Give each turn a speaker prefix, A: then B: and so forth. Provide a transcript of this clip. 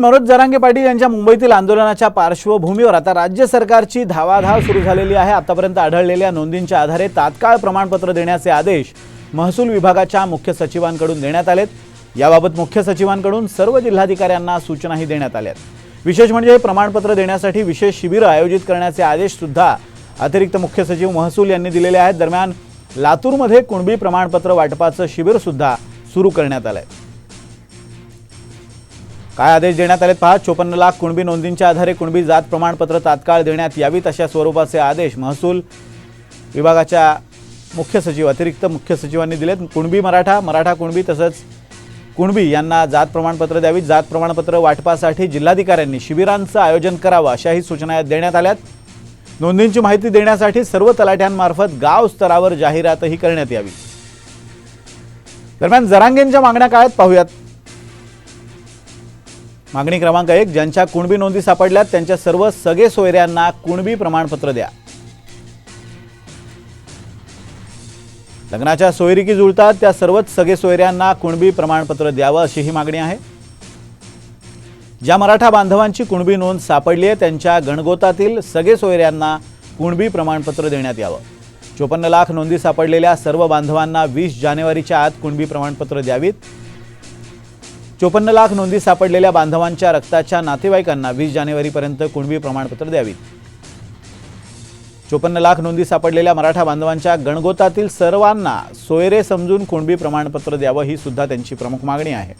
A: मनोज जरांगे पाटील यांच्या मुंबईतील आंदोलनाच्या पार्श्वभूमीवर आता राज्य सरकारची धावाधाव सुरू झालेली आहे. आतापर्यंत आढळलेल्या नोंदींच्या आधारे तात्काळ प्रमाणपत्र देण्याचे आदेश महसूल विभागाच्या मुख्य सचिवांकडून देण्यात आलेत. याबाबत मुख्य सचिवांकडून सर्व जिल्हाधिकाऱ्यांना सूचनाही देण्यात आल्यात. विशेष म्हणजे प्रमाणपत्र देण्यासाठी विशेष शिबिरं आयोजित करण्याचे आदेश सुद्धा अतिरिक्त मुख्य सचिव महसूल यांनी दिलेले आहेत. दरम्यान लातूरमध्ये कुणबी प्रमाणपत्र वाटपाचं शिबिर सुद्धा सुरू करण्यात आलं आहे काय आदेश देण्यात आलेत? पहा चोपन्न लाख कुणबी नोंदींच्या आधारे कुणबी जात प्रमाणपत्र तात्काळ देण्यात यावीत अशा स्वरूपाचे आदेश महसूल विभागाच्या मुख्य सचिव अतिरिक्त मुख्य सचिवांनी दिलेत. कुणबी मराठा मराठा कुणबी तसंच कुणबी यांना जात प्रमाणपत्र द्यावीत. जात प्रमाणपत्र वाटपासाठी जिल्हाधिकाऱ्यांनी शिबिरांचं आयोजन करावं अशाही सूचना देण्यात आल्यात. नोंदींची माहिती देण्यासाठी सर्व तलाठ्यांमार्फत गाव स्तरावर जाहिरातही करण्यात यावी. दरम्यान जरांगेंच्या मागण्या काळात पाहूयात. मागणी क्रमांक एक ज्यांच्या कुणबी नोंदी सापडल्यात त्यांच्या सर्व सगळे सोयऱ्यांना कुणबी प्रमाणपत्र द्या. लग्नाच्या सोयरीकी जुळतात त्या सर्वच सगळे सोयऱ्यांना कुणबी प्रमाणपत्र द्यावं अशी ही मागणी आहे. ज्या मराठा बांधवांची कुणबी नोंद सापडली आहे त्यांच्या गणगोतातील सगळे सोयऱ्यांना कुणबी प्रमाणपत्र देण्यात यावं. चोपन्न लाख नोंदी सापडलेल्या सर्व बांधवांना वीस जानेवारीच्या आत कुणबी प्रमाणपत्र द्यावीत. चोपन्न लाख नोंदी सापडलेल्या बांधवांच्या रक्ताच्या नातेवाईकांना वीस जानेवारीपर्यंत कुणबी प्रमाणपत्र द्यावीत चोपन्न लाख नोंदी सापडलेल्या मराठा बांधवांच्या गणगोतातील सर्वांना सोयरे समजून कुणबी प्रमाणपत्र द्यावं ही सुद्धा त्यांची प्रमुख मागणी आहे.